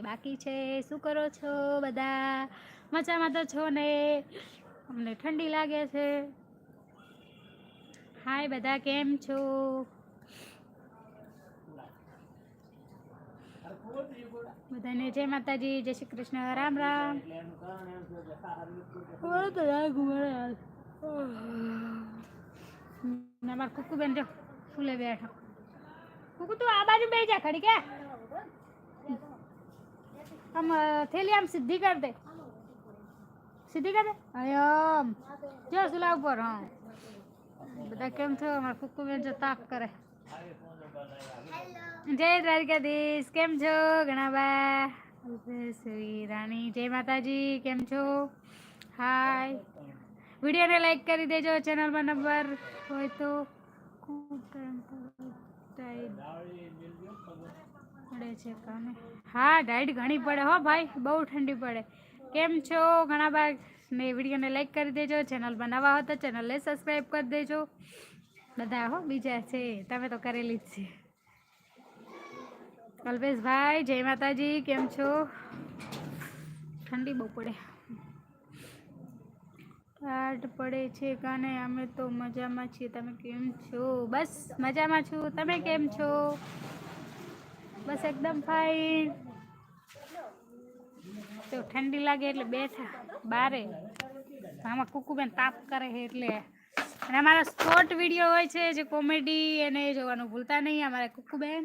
બાકી છે? શું કરો છો બધા? મજામાં તો છો ને? અમને ઠંડી લાગે છે. હાય બધા કેમ છો? બધાને જય માતાજી જય શ્રી કૃષ્ણ. રામ રામ. મારે તો લાગુ મળે હાલ. હમ, અમાર કુકુ બેન જો ફૂલે બેઠો. કુકુ તું આ બાજુ બે જા ખડી કે આમ થેલી આમ સીધી કર દે. સીધી કર દે? આમ. જો સુલા ઉપર, હા. બધા કેમ છો? અમારા કુકુ બેન જો તાપ કરે. જય દ્વારકાધીશ, કેમ છો? ઘણાબા શ્રી રાણી, જય માતાજી, કેમ છો? હાય. વિડીયોને લાઈક કરી દેજો, ચેનલમાં નંબર હોય તો. પડે છે કામે. હા, ડાયટ ઘણી પડે હો ભાઈ, બહુ ઠંડી પડે. કેમ છો ઘણા બા ને વિડીયોને લાઈક કરી દેજો ચેનલમાં નવા હોય તો ચેનલને સબસ્ક્રાઈબ કરી દેજો. બધા હો, બીજા છે, તમે તો કરેલી જ છે. કલ્પેશભાઈ જય માતાજી, કેમ છો? ઠંડી બહુ પડે. ટાઢ પડે છે કાને, અમે તો મજામાં છીએ. તમે કેમ છો? બસ મજામાં છું. તમે કેમ છો? બસ એકદમ ફાઇન તો ઠંડી લાગે એટલે બેઠા, બારે. આમાં કુકુબેન તાપ કરે છે એટલે. અને અમારા શોર્ટ વીડિયો હોય છે, જે કોમેડી એને જોવાનું ભૂલતા નહીં, અમારા કુકુબેન.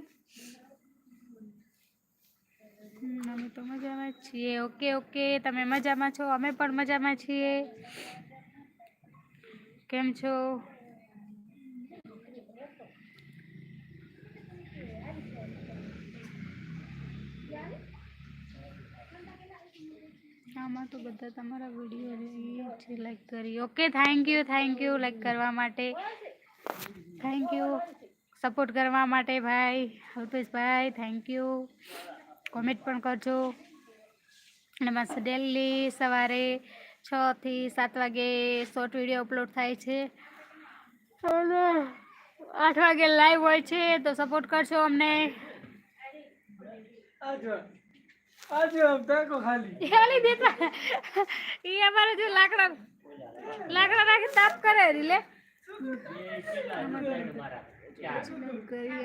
અમે તો મજામાં છીએ. ઓકે ઓકે તમે મજામાં છો? અમે પણ મજામાં છીએ. કેમ છો? આમાં તો બધા તમારા વીડિયો છે લાઈક કરી. Okay thank you thank you like કરવા માટે. થેન્ક યુ સપોર્ટ કરવા માટે ભાઈ અલ્પેશભાઈ થેન્ક યુ કોમેન્ટ પણ કરજો. અને બસ ડેલી સવારે છ થી સાત વાગે શોર્ટ વીડિયો અપલોડ થાય છે. આઠ વાગે લાઈવ હોય છે, તો સપોર્ટ કરશો અમને. એ ખાલી દેતા. એ અમારે જો લાકડા લાકડા રાખી તાપ કરે રીલે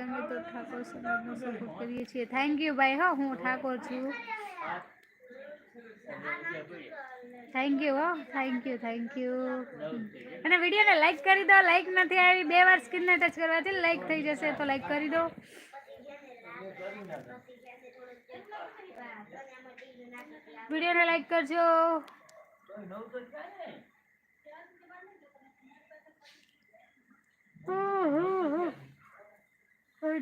અમે તો ઠાકોર સમાજનો સપોર્ટ કરીએ છીએ. થેન્ક યુ ભાઈ હો હું ઠાકોર છું. થેન્ક યુ હો થેન્ક યુ થેન્ક યુ અને વિડીયોને લાઈક કરી દો. લાઈક નથી આવી બે વાર સ્ક્રીનને ટચ કરવાથી લાઈક થઈ જશે તો લાઈક કરી દો. વિડીયોને લાઈક કરજો.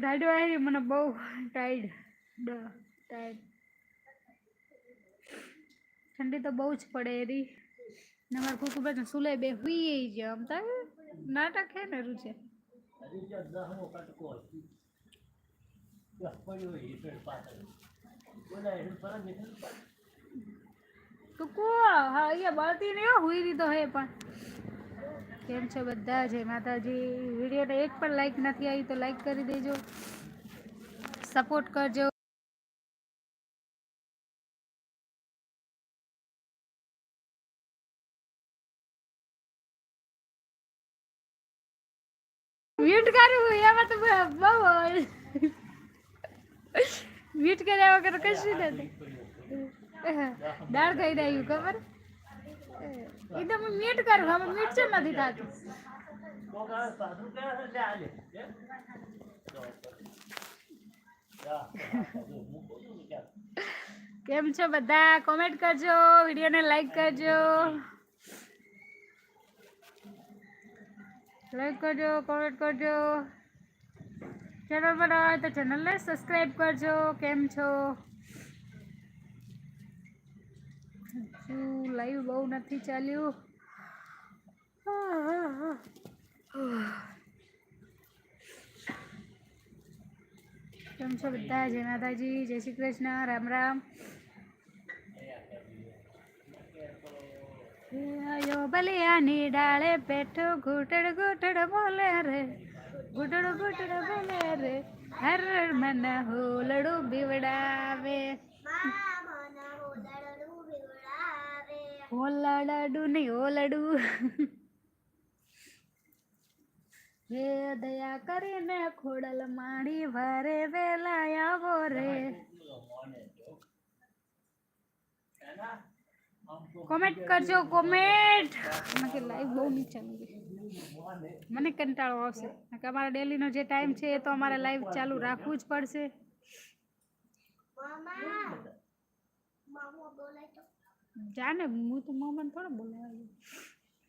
ડાડો આવી મને બહુ ટાઈડ ટાઈડ ઠંડી તો બહુ જ પડે એરી. ને મારા કુકુ બેન સુલે બે હુઈ ગયા. આમ તારે નાટક હે ને રૂચે કુકુ હા અહીંયા બળતી નહીં હો, હુઈ દીધો હે પણ. કેમ છે બધા? જય માતાજી. વિડીયોને એક પણ લાઈક નથી આવી તો લાઈક કરી દેજો. સપોર્ટ કરજો. મ્યુટ કર્યું એમાં તો બહુ મ્યુટ કર્યા વગર કશું નથી દાળ ખાઈ રહ્યું ખબર? એ તો હું મ્યુટ કરું, હવે મ્યુટ છે નથી થતું? કેમ છો બધા? કોમેન્ટ કરજો વિડીયોને લાઈક કરજો. લાઈક કરજો કોમેન્ટ કરજો. ચેનલ પર હોય તો ચેનલને સબસ્ક્રાઈબ કરજો. કેમ છો? હજુ લાઈવ બહુ નથી ચાલ્યું. કેમ છો બધા? જય માતાજી, જય શ્રી કૃષ્ણ. રામ રામ. ભલે આની ડાળે બેઠો ઘૂંટડ ઘૂંટડ બોલે રે. ગુટડો ગુટડો બોલે રે, હર મને હોલડું બીવડાવે હોલડું નહીં હોલડું. હે દયા કરીને ખોડલ માણી વારે વેલા આવો રે. કોમેન્ટ કરજો કોમેન્ટ મને લાઈવ બહુ નીચે મને કંટાળો આવશે. કે અમારા ડેલીનો જે ટાઈમ છે એ તો અમારે લાઈવ ચાલુ રાખવું જ પડશે. જાને હું તો મોમન થોડો બોલાવ્યો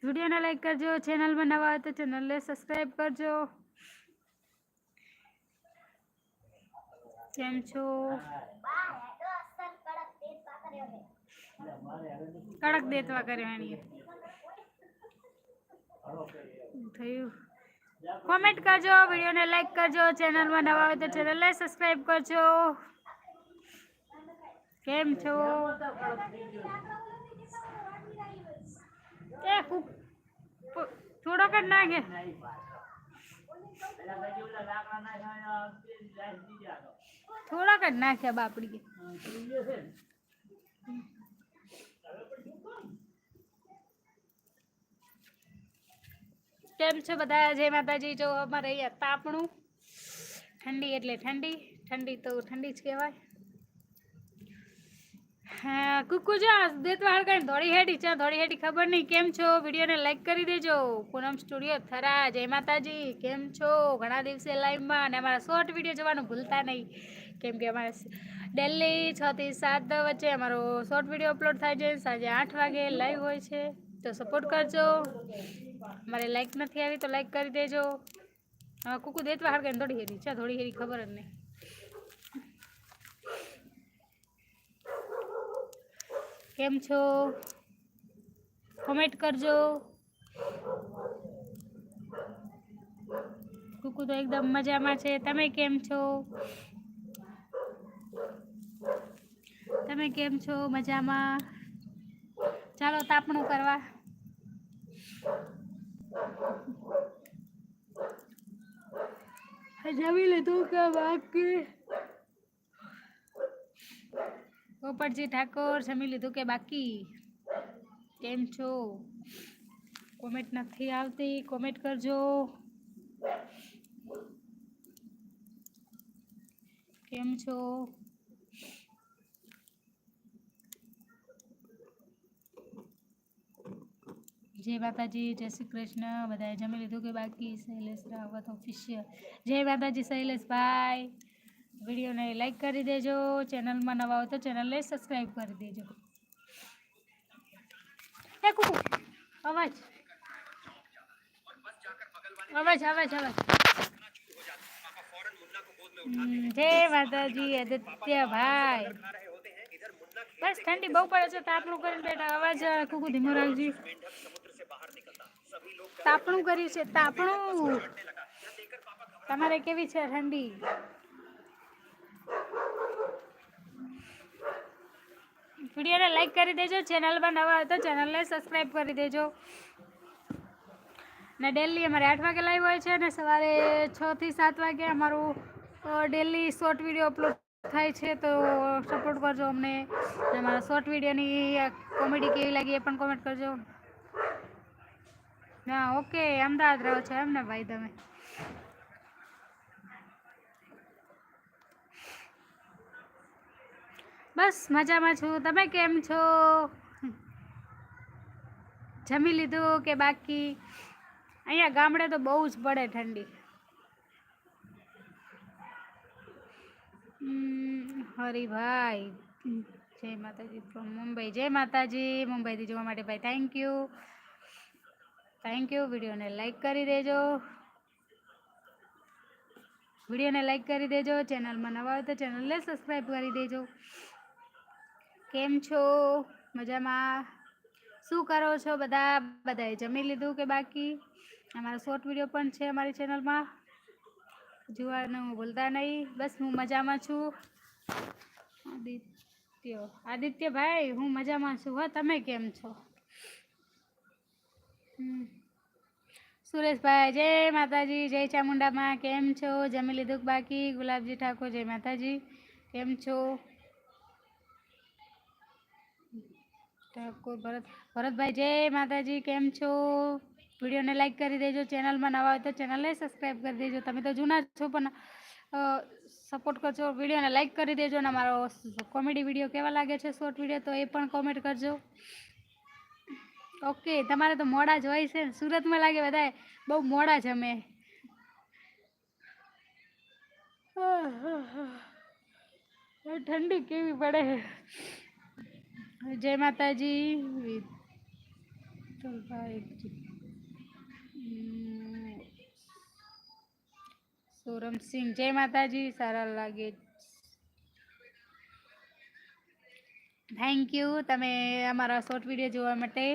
વિડીયોને લાઈક કરજો ચેનલમાં નવા હોય તો ચેનલને સબસ્ક્રાઈબ કરજો. કેમ છો? કડક દેતવા કરવાની થયું કોમેન્ટ કરજો વિડીયોને લાઈક કરજો ચેનલમાં નવા હોય તો ચેનલને સબસ્ક્રાઈબ કરજો કેમ છો એ કુક પ- થોડોક જ નાખે થોડાક જ નાખ્યા બાપડી કેમ છો બધા? જય માતાજી. જો અમારે અહીંયા તાપણું. ઠંડી એટલે ઠંડી. ઠંડી તો ઠંડી જ કહેવાય. હા, કુકુ, જો દેતવા હળકાઈ ધોળી હેડી ચા ધોળી હેડી ખબર નહીં. કેમ છો? વિડીયોને લાઈક કરી દેજો. પૂનમ સ્ટુડિયો થરા. જય માતાજી. કેમ છો? ઘણા દિવસે લાઈવમાં અને અમારા શોર્ટ વીડિયો જોવાનું ભૂલતા નહીં. કેમ કે અમારે ડેલી છ થી સાત વચ્ચે અમારો શોર્ટ વીડિયો અપલોડ થાય છે. સાંજે આઠ વાગે લાઈવ હોય છે. તો સપોર્ટ કરજો. મારે લાઈક નથી આવી તો લાઈક કરી દેજો. હવે કુકુ દેતવા હળકાઈ થોડી હેરી. છે, થોડી હેરી ખબર જ નહીં. કેમ છો? કોમેન્ટ કરજો. કુકુ તો એકદમ મજામાં છે. તમે કેમ છો? તમે કેમ છો? મજામાં? ચાલો તાપણું કરવા. જમી લીધું કે બાકી પોપટજી ઠાકોર જમી લીધું કે બાકી કેમ છો કોમેન્ટ નથી આવતી કોમેન્ટ કરજો કેમ છો જય માતાજી જય શ્રી કૃષ્ણ બધાએ જમી લીધું કે બાકી શૈલેષ રાવત ઓફિશિયલ જય માતાજી શૈલેષભાઈ વિડીયોને લાઈક કરી દેજો ચેનલમાં નવા હોય તો ચેનલને સબસ્ક્રાઈબ કરી દેજો એ કુકુ અવાજ અવાજ અવાજ અવાજ હમ, જય માતાજી આદિત્યભાઈ બસ ઠંડી બહુ પડે છે તાપણું કરીને બેઠા અવાજ કુકુ ધીમો રાખજી તાપણું કર્યું છે, તાપણું. તમારે કેવી છે, ઠંડી? વિડીયોને લાઈક કરી દેજો, ચેનલમાં નવા હોય તો ચેનલને સબસ્ક્રાઈબ કરી દેજો. ને ડેલી અમારે આઠ વાગે લાઈવ હોય છે અને સવારે છ થી સાત વાગે અમારું ડેલી શોર્ટ વીડિયો અપલોડ થાય છે, તો સપોર્ટ કરજો અમને. અમારા શોર્ટ વિડીયોની કોમેડી કેવી લાગી એ પણ કોમેન્ટ કરજો. હા ઓકે, અમદાવાદ રહો છો એમ ને ભાઈ તમે? બસ, મજામાં છું. તમે કેમ છો? જમી લીધું કે બાકી? અહીંયા ગામડે તો બહુ જ પડે ઠંડી. હરિભાઈ, જય માતાજી ફ્રોમ મુંબઈ. જય માતાજી, મુંબઈથી જોવા માટે ભાઈ થેન્ક યુ થેન્ક યુ વિડીયોને લાઈક કરી દેજો. વિડીયોને લાઈક કરી દેજો. ચેનલમાં નવા હોય તો ચેનલને સબસ્ક્રાઈબ કરી દેજો. કેમ છો? મજામાં? શું કરો છો બધા? બધાએ જમી લીધું કે બાકી? અમારો શોર્ટ વીડિયો પણ છે અમારી ચેનલમાં જોવાનું ભૂલતા નહીં. બસ હું મજામાં છું. આદિત્ય. આદિત્યભાઈ, હું મજામાં છું. હો, તમે કેમ છો. સુરેશભાઈ, જય માતાજી, જય ચામુંડામાં, કેમ છો? જમી લીધું બાકી? ગુલાબજી ઠાકોર, જય માતાજી, કેમ છો? ઠાકોર, ભરત, ભરતભાઈ, જય માતાજી, કેમ છો? વિડીયોને લાઈક કરી દેજો, ચેનલમાં નવા હોય તો ચેનલને સબસ્ક્રાઈબ કરી દેજો. તમે તો જૂના છો, પણ સપોર્ટ કરજો, વિડીયોને લાઈક કરી દેજો અને મારો કોમેડી વીડિયો કેવા લાગે છે શોર્ટ વીડિયો, તો એ પણ કોમેન્ટ કરજો. ઓકે તમારે તો મોડા જ હોય છે સુરતમાં લાગે બધા બહુ મોડા જમે. ઠંડી કેવી પડે? જય માતાજી. સોરમસિંહ જય માતાજી. સારા લાગે. થેન્ક યુ તમે અમારા શોર્ટ વીડિયો જોવા માટે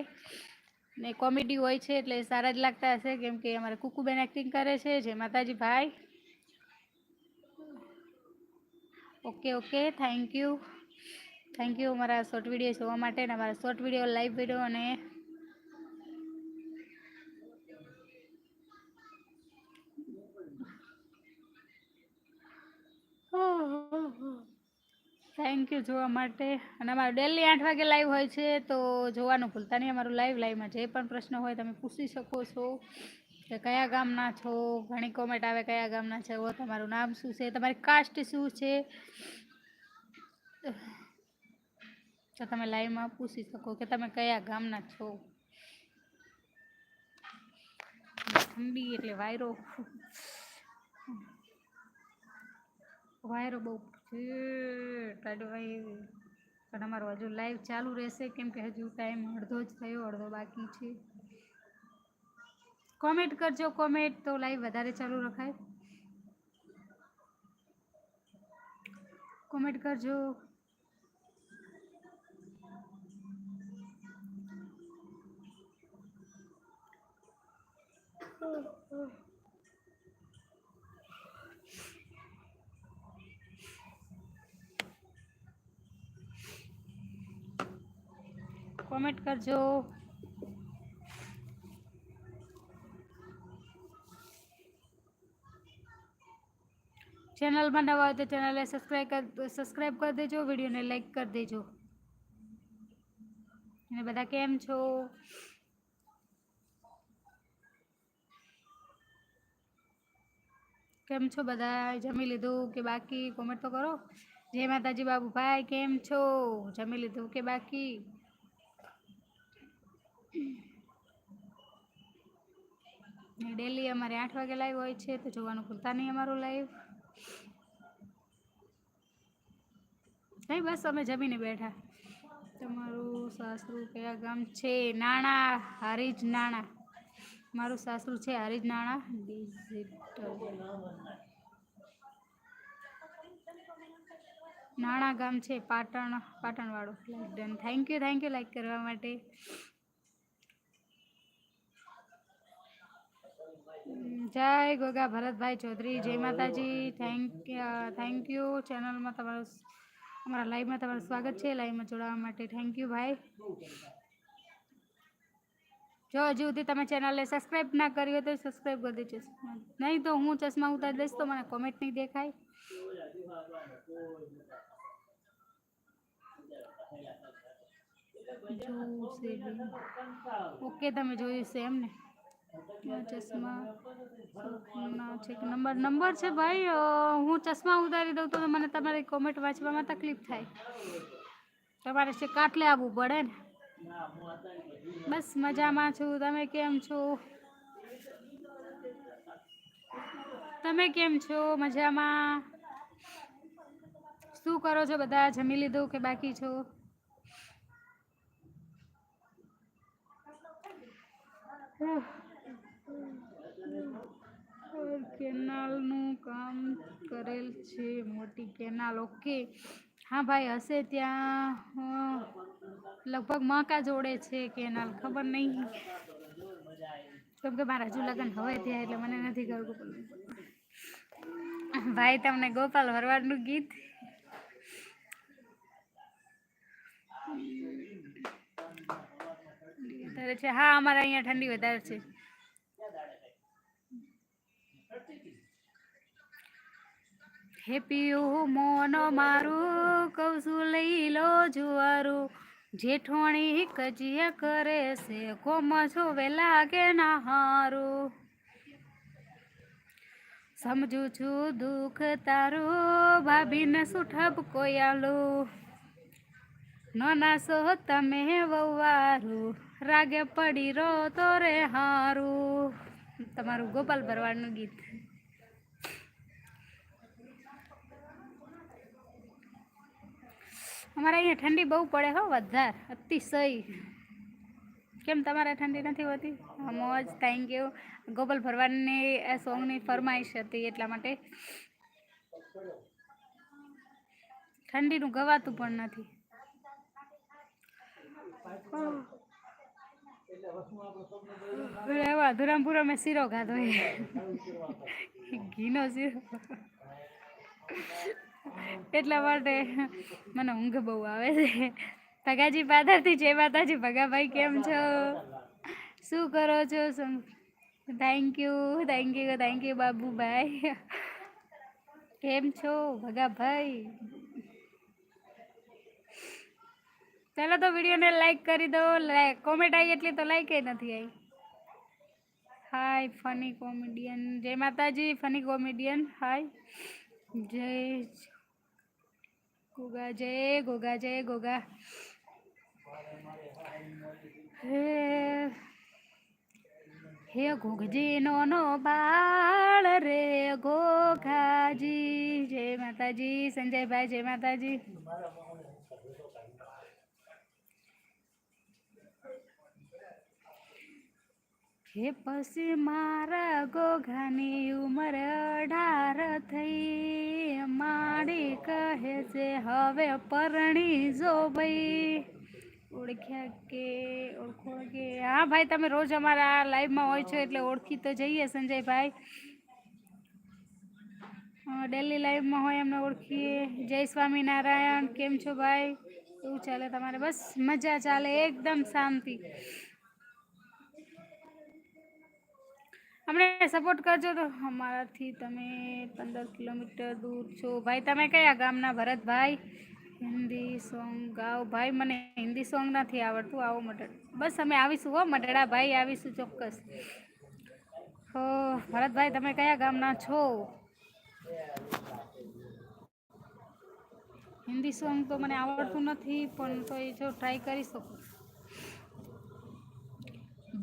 ને કોમેડી હોય છે એટલે સારા જ લાગતા હશે, કેમ કે અમારે કુકુબેન એક્ટિંગ કરે છે, જય માતાજી ભાઈ. Okay okay thank you thank you અમારા શોર્ટ વીડિયો જોવા માટે અને અમારા શોર્ટ વીડિયો લાઈવ વીડિયો અને થેન્ક યુ જોવા માટે. અને અમારું ડેલી આઠ વાગે લાઈવ હોય છે, તો જોવાનું ભૂલતા નહીં. અમારું લાઈવ લાઈવમાં જે પણ પ્રશ્ન હોય તમે પૂછી શકો છો કે કયા ગામના છો, ઘણી કોમેન્ટ આવે કયા ગામના છો તમારું નામ શું છે, તમારી કાસ્ટ શું છે. તો તમે લાઈવમાં પૂછી શકો કે તમે કયા ગામના છો. ઠંડી એટલે વાયરો. વાયરો બહુ છે ટાઢવાય પણ અમારો હજુ લાઈવ ચાલુ રહેશે, કેમ કે હજુ ટાઈમ અડધો જ થયો, અડધો બાકી છે. કોમેન્ટ કરજો કોમેન્ટ તો લાઈવ વધારે ચાલુ રખાય. કોમેન્ટ કરજો. કોમેન્ટ કરજો ચેનલમાં નવા હોય તો ચેનલને સબસ્ક્રાઈબ કર સબસ્ક્રાઈબ કરી દેજો વિડીયોને લાઈક કરી દેજો અને બધા કેમ છો કેમ છો બધા જમી લીધું કે બાકી કોમેન્ટ તો કરો જય માતાજી બાબુભાઈ કેમ છો જમી લીધું કે બાકી ડેલી અમારે આઠ વાગે લાઈવ હોય છે, તો જોવાનું ભૂલતા નહીં અમારું લાઈવ નહીં, બસ અમે જમીને બેઠા. તમારું સાસરું કયા ગામ છે? નાણા, હારીજ નાણા. મારું સાસરું છે હારીજ નાણા. ડિજિટલ નાણા ગામ છે Patan, પાટણવાળું. Like done thank you thank you like કરવા માટે. જય ગોગા ભરતભાઈ ચૌધરી જય માતાજી થેન્ક થેન્ક યુ ચેનલમાં તમારું સ- અમારા લાઈવમાં તમારું સ્વાગત છે લાઈવમાં જોડાવા માટે. થેન્ક યુ ભાઈ. જો હજુ સુધી તમે ચેનલને સબસ્ક્રાઈબ ના કરી હોય તો સબસ્ક્રાઈબ કરી દેજો. નહીં તો હું ચશ્મા ઉતારી દઈશ તો મને કોમેન્ટ નહીં દેખાય. જોશે બી. ઓકે તમે જોયું છે એમ ને આ ચશ્મા નંબર છે ભાઈ હું ચશ્મા ઉતારી દઉં તો મને તમારી કોમેન્ટ વાંચવામાં તકલીફ થાય. તમારે છે કાટલે આવવું પડે ને. બસ મજામાં છું. તમે કેમ છો? તમે કેમ છો? મજામાં? શું કરો છો? બધા જમી લીધું કે બાકી છો? કેનાલનું કામ કરેલ છે, મોટી કેનાલ. ઓકે. હા ભાઈ, હશે ત્યાં લગભગ મકા જોડે છે કેનાલ, ખબર નહીં. કેમ કે મારા હજુ લગ્ન હવે ત્યાં એટલે મને નથી ખબર. ભાઈ, તમને ગોપાલ ભરવાડનું ગીત? છે. હા, અમારે અહીંયા ઠંડી વધારે છે. હે પીયું, મોનો મારું, કહું લઈ લો જુવારું. જેઠોણી કજિયા કરે છે, કોમાં જોવે લાગે ના હારું. સમજુ છું દુઃખ તારું, ભાભીને શું ઠપકો આલું. ન નાસો તમે વવારું, રાગે પડી રો તો રે હારું. તમારું ગોપાલ ભરવાડનું ગીત. અમારે અહીંયા ઠંડી બહુ પડે હો વધારે, અતિશય. કેમ તમારે ઠંડી નથી હોતી? મોજ થેન્ક યુ ગોપાલ ભરવાડની સોંગની ફરમાઈશ હતી એટલા માટે. ઠંડીનું ગવાતું પણ નથી. એવા ધુરામપુરા મેં શીરો ખાધો ઘીનો શીરો. એટલા માટે મને ઊંઘ બહુ આવે છે. ભગાજી પાદરથી જય માતાજી, ભગાભાઈ કેમ છો? શું કરો છો? Thank you thank you thank you Babubhai. કેમ છો, ભગાભાઈ? ચાલો તો વિડીયોને લાઈક કરી દો. કોમેન્ટ આવી એટલી તો લાઈક નથી આવી. હાય ફની કોમેડિયન જય માતાજી ફની કોમેડિયન હાય જય ગોગા જય ગોગા જય, ગોગા. હે હે ઘોઘજી નો નો બાળ રે ઘોઘાજી જય માતાજી, સંજયભાઈ, જય માતાજી. હે પછી મારા ગોઘાની ઉંમર અઢાર થઈ. માડી કહે છે, હવે પરણી જો ભાઈ. ઓળખ્યા કે, ઓળખો કે. હા ભાઈ, તમે રોજ અમારા લાઈવમાં હોય છો એટલે ઓળખી તો જઈએ સંજયભાઈ. ડેલી લાઈવમાં હોય એમને ઓળખીએ. જય સ્વામિનારાયણ, કેમ છો ભાઈ? એવું ચાલે તમારે? બસ મજા ચાલે, એકદમ શાંતિ. અમને સપોર્ટ કરજો તો અમારાથી તમે પંદર કિલોમીટર દૂર છો. ભાઈ, તમે કયા ગામના? ભરતભાઈ? હિન્દી સોંગ ગાઓ. ભાઈ, મને હિન્દી સોંગ નથી આવડતું. આવો મટડ બસ અમે આવીશું હો મટડા ભાઈ આવીશું ચોક્કસ. હો, ભરતભાઈ, તમે કયા ગામના છો? હિન્દી સોંગ તો મને આવડતું નથી, પણ તો એ જો ટ્રાય કરી શકું.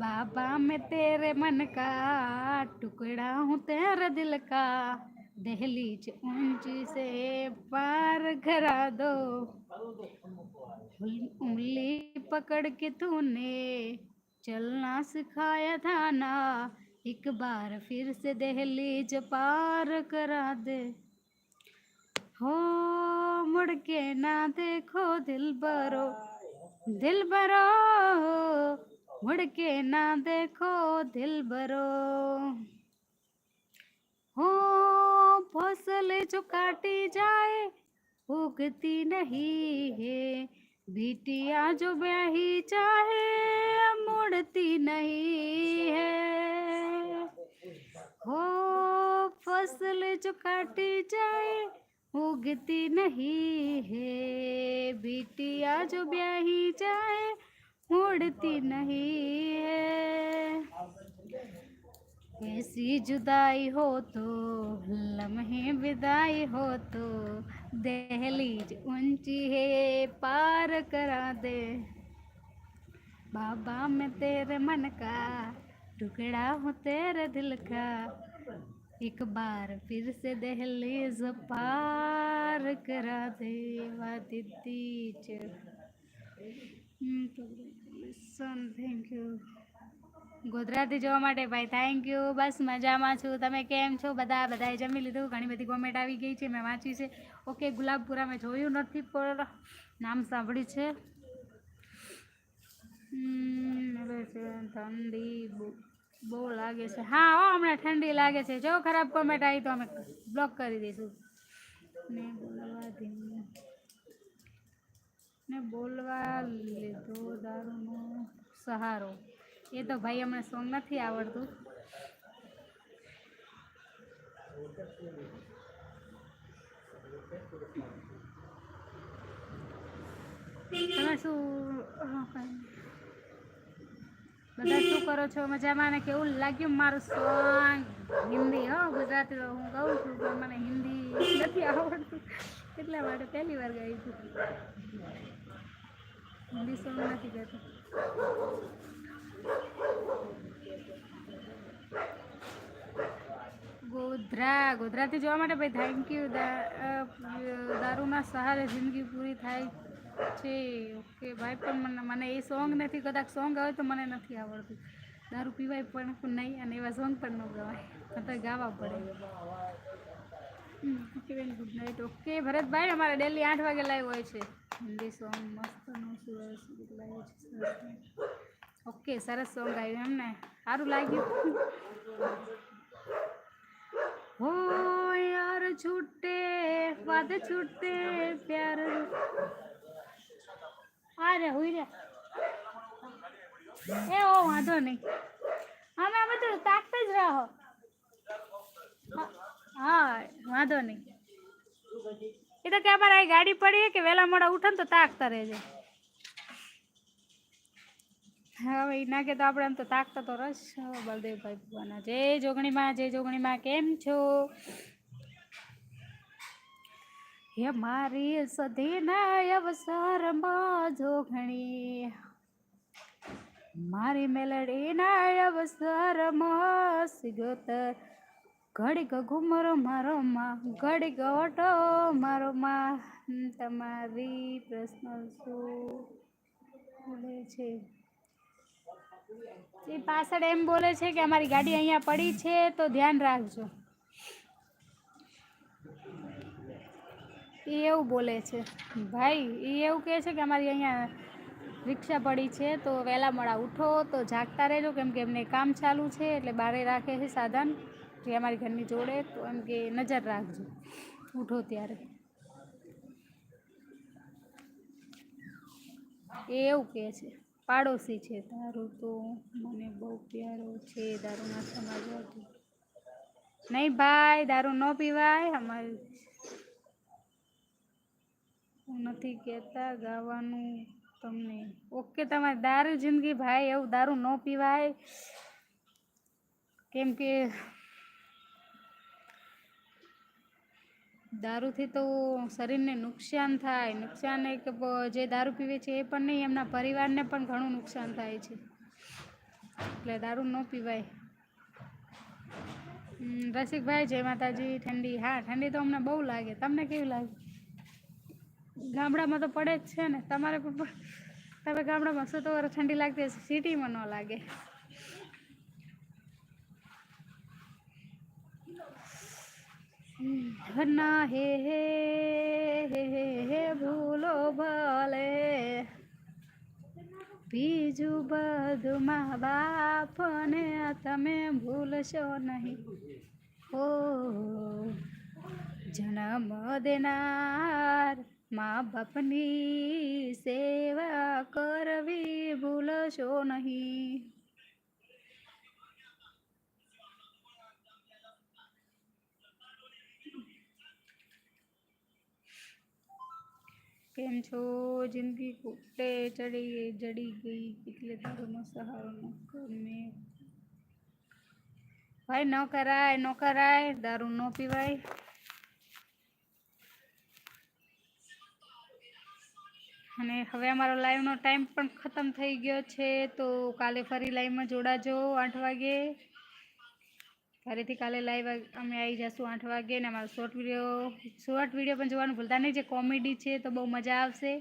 बाबा मैं तेरे मन का टुकड़ा हूँ तेरे दिल का दहलीज ऊंची से पार करा दो उंगली पकड़ के तूने चलना सिखाया था ना एक बार फिर से दहलीज पार करा दे हो मुड़ के ना देखो दिल बरो दिल बरो मुड़ के ना देखो दिल बरो हो, फ़सल जो काटी जाए, उगती नहीं है। बिटिया जो ब्याही चाहे, मुड़ती नहीं है। हो, फ़सल जो काटी जाए, उगती नहीं है। बिटिया जो ब्याही जाए मुड़ती नहीं है। ऐसी जुदाई हो तो लम्हे विदाई हो तो दहलीज ऊँची है, पार करा दे। बाबा मैं तेरे मन का, टुकड़ा हूँ तेरे दिल का। एक बार फिर से दहलीज पार करा दे वाह दीदी થેન્ક યુ ગુજરાતી જોવા માટે ભાઈ થેન્ક યુ બસ મજામાં છું. તમે કેમ છો? બધા, બધાએ જમી લીધું? ઘણી બધી કોમેન્ટ આવી ગઈ છે, મેં વાંચી છે. ઓકે ગુલાબપુરા મેં જોયું નથી, પણ નામ સાંભળ્યું છે. ઠંડી. બહુ લાગે છે. હા, હો, હમણાં ઠંડી લાગે છે. જો ખરાબ કોમેન્ટ આવી તો અમે બ્લોક કરી દઈશું. ને બોલવા ધીમું ને બોલવા લીધો દારૂનો સહારો. એ તો ભાઈ અમને સોંગ નથી આવડતું. તમે નહીં. બધા શું કરો છો? મજામાં? ને કેવું લાગ્યું મારું સોંગ હિન્દી, હો, ગુજરાતી તો હું ગાઉં છું મને હિન્દી નથી આવડતું. એટલા માટે પહેલી વાર ગાઈ છું. હિન્દી સોંગ નથી ગાતું. ગોધરા, ગોધરાથી જોવા માટે ભાઈ થેન્ક યુ દારૂના સહારે જિંદગી પૂરી થાય છે. ઓકે, ભાઈ, પણ મને એ સોંગ નથી, કદાચ સોંગ આવે તો મને નથી આવડતું. દારૂ પીવાય પણ નહીં, અને એવા સોંગ પણ ન ગવાય. તો ગાવા પડે. Okay good night okay, Bharatbhai, અમારે ડેલી આઠ વાગે લાઈવ હોય છે. હિન્દી સોંગ મસ્તનું સરસ ગીત લાગ્યું છે સરસ ઓકે સરસ સોંગ આવ્યું એમને સારું લાગ્યું હો યાર છૂટે વાદ છૂટે પ્યાર આ રે હુઈ રે એ ઓ વાંધો નહીં અમે બધું તાકતા જ રહો હા વાંધો નહીં એ તો કે અમારે અહીં ગાડી પડી કે વેલા મોડા ઉઠે તો તાકતા રહેજે. હવે એ નાખે તો આપણે આમ તો તાકતા તો રસ બલદેવભાઈ ભગવાના જય જોગણીમાં જય જોગણીમાં, કેમ છો? હે મારી સધીના અવસરમાં જોગણી, મારી મેલડીના અવસરમાં સિગોતર ઘડીક ઘુમરો મારો માં, ઘડીક ઓટો મારો માં. તમારી પ્રશ્ન શું બોલે છે? એ પાછળ એમ બોલે છે કે અમારી ગાડી અહીંયા પડી છે, તો ધ્યાન રાખજો. એ એવું બોલે છે. ભાઈ એ એવું કહે છે કે અમારી અહીંયા રિક્ષા પડી છે, તો વહેલા મોડા ઉઠો, તો જાગતા રહેજો, કેમ કે એમને કામ ચાલુ છે, એટલે બારે રાખે છે સાધન. જે અમારી ઘરની જોડે, તો એમ કે નજર રાખજો. ઉઠો ત્યારે. એ એવું કહે છે, પાડોશી છે તારું તો મને બહુ પ્યારો છે, દારૂ ના સમાજવાથી નહીં ભાઈ, દારૂ ન પીવાય, અમારે હું નથી કહેતા ગાવાનું તમને. ઓકે, તમારે દારૂ જિંદગી ભાઈ, એવું દારૂ ન પીવાય. કેમ કે દારૂથી તો શરીરને નુકસાન થાય. નુકસાન એક જે દારૂ પીવે છે એ પણ નહીં, એમના પરિવારને પણ ઘણું નુકસાન થાય છે. એટલે દારૂ ન પીવાય. રસિકભાઈ, જય માતાજી, ઠંડી. હા, ઠંડી તો અમને બહુ લાગે. તમને કેવી લાગે? ગામડામાં તો પડે જ છે ને. તમારે પણ તમે ગામડામાં શું તો ઠંડી લાગતી હશે. સિટીમાં ન લાગે. ના હે હે હે હે હે ભૂલો ભલે. બીજું બધું મા બાપને તમે ભૂલશો નહીં. ઓ જન્મ દેનાર મા બાપની સેવા કરવી ભૂલશો નહીં. કેમ છો? જિંદગી કૂટે ચડી જડી ગઈ. એટલે તારોનો સહારો ન ગમે. ભાઈ, ન કરાય ન કરાય. દારૂ ન પીવાય. અને હવે અમારો લાઈવનો ટાઈમ પણ ખતમ થઈ ગયો છે. તો કાલે ફરી લાઈવમાં જોડાજો આઠ વાગે. ફરીથી કાલે લાઈવ અમે આવી જઈશું આઠ વાગે ને અમારો શોર્ટ વીડિયો શોર્ટ વીડિયો પણ જોવાનું ભૂલતા નહીં જે કોમેડી છે તો બહુ મજા આવશે.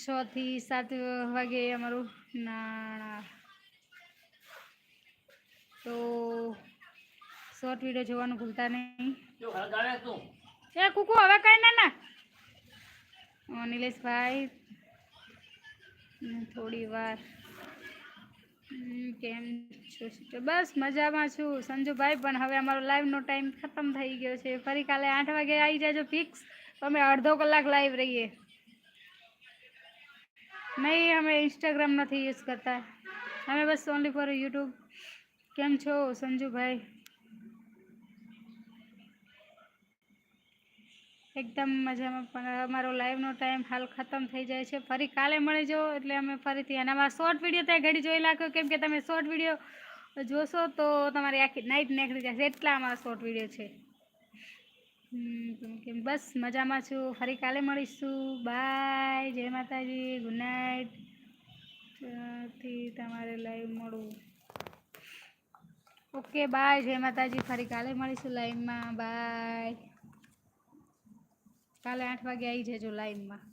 છથી સાત વાગે અમારું ના તો શોર્ટ વીડિયો જોવાનું ભૂલતા નહીં. એ કુકુ હવે કઈ ના ના. નિલેશભાઈ થોડી વાર. કેમ છો? બસ મજામાં છું. સંજુભાઈ, પણ હવે અમારો લાઈવનો ટાઈમ ખતમ થઈ ગયો છે. ફરી કાલે આઠ વાગે આવી જાજો ફિક્સ અમે અડધો કલાક લાઈવ રહીએ. નહીં, અમે ઇન્સ્ટાગ્રામ નથી યુઝ કરતા. અમે બસ ઓનલી ફોર યુટ્યુબ કેમ છો સંજુભાઈ? એકદમ મજામાં. પણ અમારો લાઈવનો ટાઈમ હાલ ખતમ થઈ જાય છે. ફરી કાલે મળી જાઓ એટલે અમે ફરીથી અને અમારા શોર્ટ વીડિયો ત્યાં ઘડી જોઈ લાગ્યો કેમ કે તમે શોર્ટ વીડિયો જોશો તો તમારી આખી નાઇટ નીકળી જશે. એટલા અમારા શોર્ટ વીડિયો છે કેમ? બસ મજામાં છું. ફરી કાલે મળીશું. બાય જય માતાજી. ગુડ નાઇટથી તમારે લાઈવ મળવું. ઓકે બાય જય માતાજી. ફરી કાલે મળીશું લાઈવમાં બાય કાલે આઠ વાગે આવી જજો લાઈવમાં